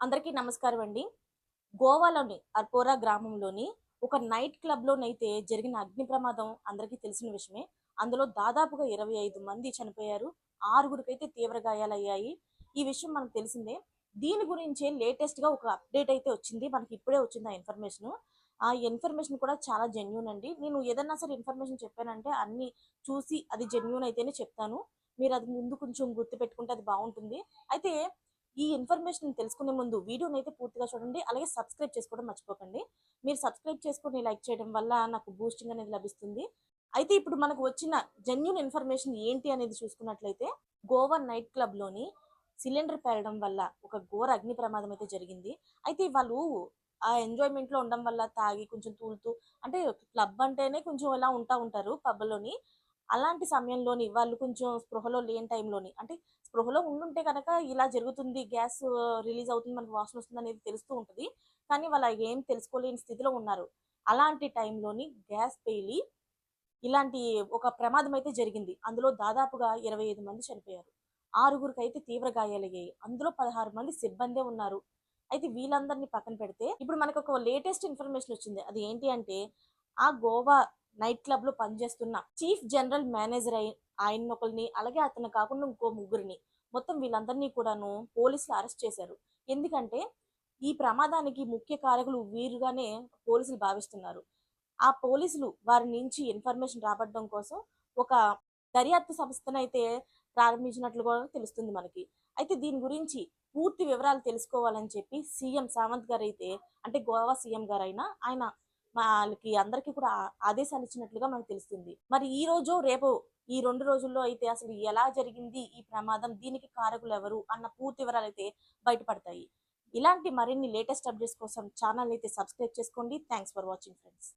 అందరికీ నమస్కారం అండి. గోవాలోని అర్పోరా గ్రామంలోని ఒక నైట్ క్లబ్లోనైతే జరిగిన అగ్ని ప్రమాదం అందరికీ తెలిసిన విషయమే. అందులో దాదాపుగా ఇరవై ఐదు మంది చనిపోయారు. ఆరుగురికైతే తీవ్ర గాయాలయ్యాయి. ఈ విషయం మనకు తెలిసిందే. దీని గురించే లేటెస్ట్గా ఒక అప్డేట్ అయితే వచ్చింది. మనకి ఇప్పుడే వచ్చింది ఆ ఇన్ఫర్మేషన్. ఆ ఇన్ఫర్మేషన్ కూడా చాలా జెన్యున్ అండి. నేను ఏదన్నా సరే ఇన్ఫర్మేషన్ చెప్పానంటే అన్ని చూసి అది జెన్యున్ అయితేనే చెప్తాను. మీరు అది ముందు కొంచెం గుర్తు పెట్టుకుంటే అది బాగుంటుంది. అయితే ఈ ఇన్ఫర్మేషన్ తెలుసుకునే ముందు వీడియోని అయితే పూర్తిగా చూడండి. అలాగే సబ్స్క్రైబ్ చేసుకోవడం మర్చిపోకండి. మీరు సబ్స్క్రైబ్ చేసుకుని లైక్ చేయడం వల్ల నాకు బూస్టింగ్ అనేది లభిస్తుంది. అయితే ఇప్పుడు మనకు వచ్చిన జెన్యున్ ఇన్ఫర్మేషన్ ఏంటి అనేది చూసుకున్నట్లయితే గోవా నైట్ క్లబ్లోని సిలిండర్ పేలడం వల్ల ఒక ఘోర అగ్ని ప్రమాదం అయితే జరిగింది. అయితే వాళ్ళు ఆ ఎంజాయ్మెంట్లో ఉండడం వల్ల తాగి కొంచెం తూలుతూ అంటే క్లబ్ అంటేనే కొంచెం ఇలా ఉంటా ఉంటారు. పబ్లోని అలాంటి సమయంలోని వాళ్ళు కొంచెం స్పృహలో లేని టైంలోని అంటే స్పృహలో ఉండుంటే కనుక ఇలా జరుగుతుంది గ్యాస్ రిలీజ్ అవుతుంది మనకు వాసన వస్తుంది అనేది తెలుస్తూ ఉంటుంది. కానీ వాళ్ళు ఏం తెలుసుకోలేని స్థితిలో ఉన్నారు. అలాంటి టైంలోని గ్యాస్ పేలి ఇలాంటి ఒక ప్రమాదం అయితే జరిగింది. అందులో దాదాపుగా ఇరవై ఐదు మంది చనిపోయారు. ఆరుగురికి అయితే తీవ్ర గాయాలయ్యాయి. అందులో పదహారు మంది సిబ్బందే ఉన్నారు. అయితే వీళ్ళందరినీ పక్కన పెడితే ఇప్పుడు మనకు ఒక లేటెస్ట్ ఇన్ఫర్మేషన్ వచ్చింది. అది ఏంటి అంటే ఆ గోవా నైట్ క్లబ్లో పనిచేస్తున్న చీఫ్ జనరల్ మేనేజర్ అయి ఆయన ఒకరిని అలాగే అతను కాకుండా ఇంకో ముగ్గురిని. మొత్తం వీళ్ళందరినీ కూడాను పోలీసులు అరెస్ట్ చేశారు. ఎందుకంటే ఈ ప్రమాదానికి ముఖ్య కారకులు వీరుగానే పోలీసులు భావిస్తున్నారు. ఆ పోలీసులు వారి నుంచి ఇన్ఫర్మేషన్ రాబట్టడం కోసం ఒక దర్యాప్తు సంస్థనైతే ప్రారంభించినట్లు కూడా తెలుస్తుంది మనకి. అయితే దీని గురించి పూర్తి వివరాలు తెలుసుకోవాలని చెప్పి సీఎం సావంత్ గారు అయితే అంటే గోవా సీఎం గారు అయినా ఆయన వాళ్ళకి అందరికీ కూడా ఆదేశాలు ఇచ్చినట్లుగా మనకు తెలుస్తుంది. మరి ఈ రోజు రేపు ఈ రెండు రోజుల్లో అయితే అసలు ఎలా జరిగింది ఈ ప్రమాదం దీనికి కారకులు ఎవరు అన్న పూర్తి వివరాలు అయితే బయటపడతాయి. ఇలాంటి మరిన్ని లేటెస్ట్ అప్డేట్స్ కోసం ఛానల్ అయితే సబ్స్క్రైబ్ చేసుకోండి. Thanks for watching friends.